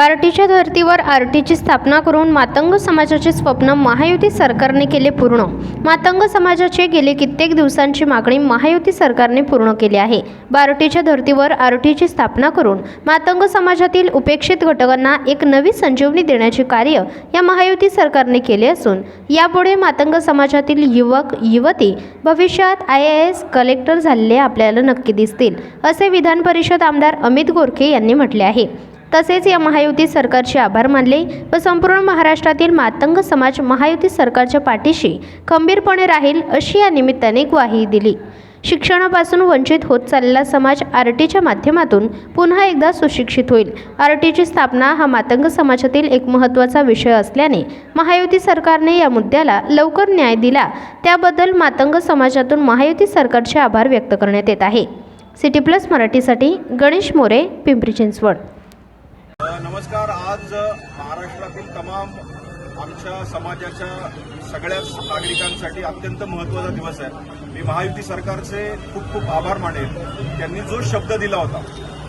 बार्टीच्या धर्तीवर आरटीची स्थापना करून मातंग समाजाचे स्वप्न महायुती सरकारने केले पूर्ण. मातंग समाजाचे गेले कित्येक दिवसांची मागणी महायुती सरकारने पूर्ण केली आहे. बार्टीच्या धर्तीवर आरटीची स्थापना करून मातंग समाजातील उपेक्षित घटकांना एक नवी संजीवनी देण्याचे कार्य या महायुती सरकारने केले असून यापुढे मातंग समाजातील युवक युवती भविष्यात आय ए एस कलेक्टर झालेले आपल्याला नक्की दिसतील असे विधान परिषद आमदार अमित गोरखे यांनी म्हटले आहे. तसेच या महायुती सरकारचे आभार मानले व संपूर्ण महाराष्ट्रातील मातंग समाज महायुती सरकारच्या पाठीशी खंबीरपणे राहील अशी या निमित्ताने ग्वाही दिली. शिक्षणापासून वंचित होत चाललेला समाज आर टीच्या माध्यमातून पुन्हा एकदा सुशिक्षित होईल. आर टीची स्थापना हा मातंग समाजातील एक महत्त्वाचा विषय असल्याने महायुती सरकारने या मुद्द्याला लवकर न्याय दिला. त्याबद्दल मातंग समाजातून महायुती सरकारचे आभार व्यक्त करण्यात येत आहे. सिटी प्लस मराठीसाठी गणेश मोरे पिंपरी चिंचवड. नमस्कार. आज महाराष्ट्रातील तमाम आमच्या समाजाच्या सगळ्याच नागरिकांसाठी अत्यंत महत्त्वाचा दिवस आहे. मी महायुती सरकारचे खूप खूप आभार मानेन. त्यांनी जो शब्द दिला होता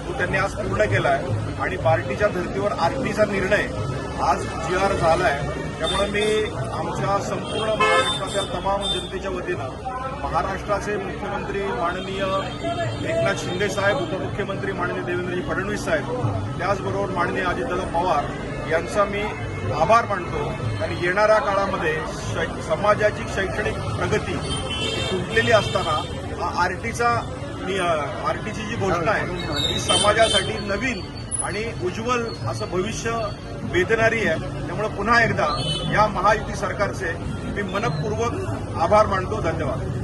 तो त्यांनी आज पूर्ण केला आहे आणि पार्टीच्या धर्तीवर आरतीचा निर्णय आज जी आर झाला आहे त्यामुळे मी आमच्या संपूर्ण महाराष्ट्रातल्या तमाम जनतेच्या वतीनं महाराष्ट्राचे मुख्यमंत्री माननीय एकनाथ शिंदे साहेब उपमुख्यमंत्री माननीय देवेंद्रजी फडणवीस साहेब त्याचबरोबर माननीय अजितदादा पवार यांचा मी आभार मानतो. आणि येणाऱ्या काळामध्ये शै समाजाची शैक्षणिक प्रगती ही असताना हा आरटीचा आरटीची जी घोषणा आहे ही समाजासाठी नवीन आणि उज्ज्वल असं भविष्य वेदनारी आहे. त्यामुळे पुन्हा एकदा या महायुती सरकारचे मी मनपूर्वक आभार मानतो धन्यवाद.